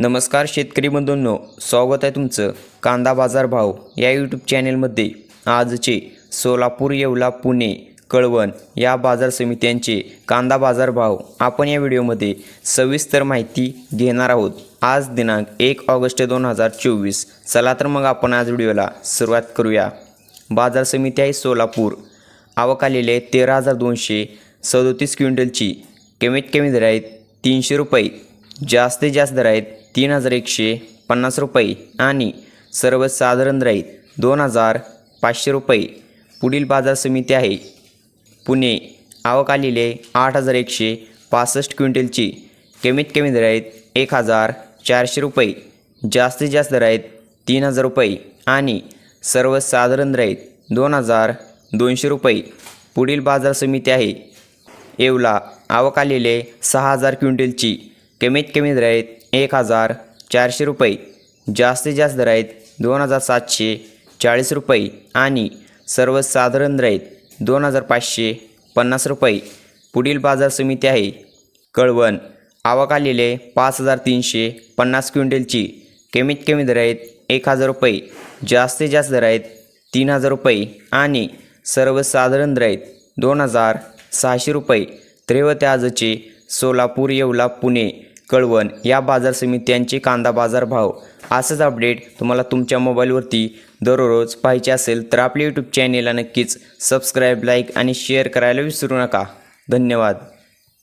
नमस्कार शेतकरी बंधूंनो स्वागत आहे तुमचं कांदा बाजार भाव या यूट्यूब चॅनेलमध्ये आजचे सोलापूर येवला पुणे कळवण या बाजार समित्यांचे कांदा बाजार भाव आपण या व्हिडिओमध्ये सविस्तर माहिती घेणार आहोत. आज दिनांक एक ऑगस्ट दोन हजार चोवीस. चला तर मग आपण आज व्हिडिओला सुरुवात करूया. बाजार समिती आहे सोलापूर. आवक आलेले तेरा हजार दोनशे सदोतीस क्विंटलची. कमीत कमी दर आहेत तीनशे रुपये. जास्तीत जास्त दर आहेत तीन हजार एकशे पन्नास रुपये आणि सर्वसाधारण दर आहेत दोन हजार पाचशे रुपये. पुढील बाजार समिती आहे. पुणे. आवक आलेले आठ हजार एकशे पासष्ट क्विंटलची. कमीत कमी दर आहेत एक हजार चारशे रुपये. जास्तीत जास्त दर आहेत तीन हजार रुपये आणि सर्वसाधारण दर आहेत दोन हजार दोनशे रुपये. पुढील बाजार समिती आहे. येवला. आवक आलेले सहा हजार क्विंटलची. कमीत कमी दर आहेत एक हजार चारशे रुपये जास्तीत जास्त दर आहेत दोन हजार सातशे चाळीस रुपये आणि सर्वसाधारण दर आहेत दोन हजार पाचशे पन्नास रुपये. पुढील बाजार समिती आहे. कळवण. आवक आलेले पाच हजार तीनशे पन्नास क्विंटलची कमीत कमी दर आहेत एक हजार रुपये जास्तीत जास्त दर आहेत तीन हजार रुपये आणि सर्वसाधारण दर आहेत दोन हजार सहाशे रुपये. त्रेवते सोलापूर येवला पुणे कळवण या बाजार समित्यांचे कांदा बाजार भाव असंच अपडेट तुम्हाला तुमच्या मोबाईलवरती दररोज पाहिजे असेल तर आपल्या यूट्यूब चॅनेलला नक्कीच सबस्क्राईब लाईक आणि शेअर करायला विसरू नका. धन्यवाद.